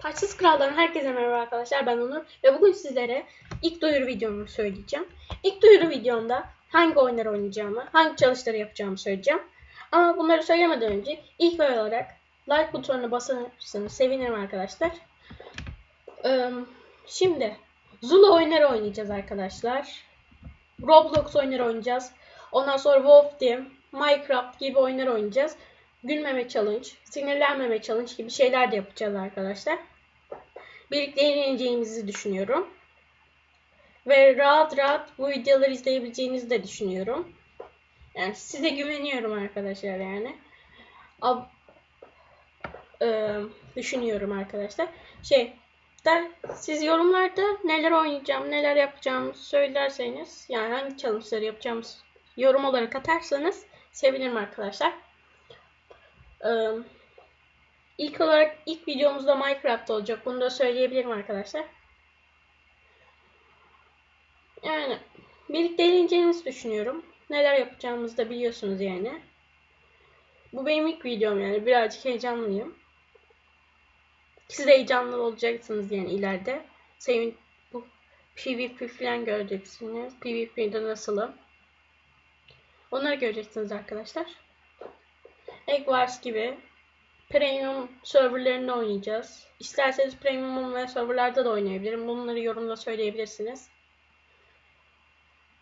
Taçsız Kral'dan herkese merhaba arkadaşlar ben Onur ve bugün sizlere ilk duyuru videomu söyleyeceğim. İlk duyuru videomda hangi oyunları oynayacağımı, hangi çalışları yapacağımı söyleyeceğim. Ama bunları söylemeden önce ilk olarak like butonuna basarsanız sevinirim arkadaşlar. Ee, şimdi Zula oyunları oynayacağız arkadaşlar. Roblox oyunları oynayacağız. Ondan sonra Wolf Team, Minecraft gibi oyunlar oynayacağız. Gülmeme challenge, sinirlenmeme challenge gibi şeyler de yapacağız arkadaşlar. Birlikte eğleneceğimizi düşünüyorum. Ve rahat rahat bu videoları izleyebileceğinizi de düşünüyorum. Yani size güveniyorum arkadaşlar yani. Ab Ee, düşünüyorum arkadaşlar. Şey, der, siz yorumlarda neler oynayacağım, neler yapacağımı söylerseniz, yani hangi challenge'ları yapacağımız yorum olarak atarsanız sevinirim arkadaşlar. Ee, ilk olarak ilk videomuzda Minecraft olacak. Bunu da söyleyebilirim arkadaşlar. Yani birlikte eğleneceğinizi düşünüyorum. Neler yapacağımızı da biliyorsunuz yani. Bu benim ilk videom yani. Birazcık heyecanlıyım. Siz de heyecanlı olacaksınız yani ileride. Sevin bu PvP falan göreceksiniz. PvP'de nasılım. Onları göreceksiniz arkadaşlar. Egg Wars gibi premium serverlerinde oynayacağız. İsterseniz premium ve serverlarda da oynayabilirim. Bunları yorumda söyleyebilirsiniz.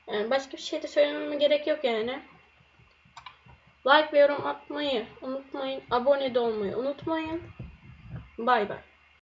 Yani başka bir şey de söylememe gerek yok yani. Like ve yorum atmayı unutmayın. Abone de olmayı unutmayın. Bay bay.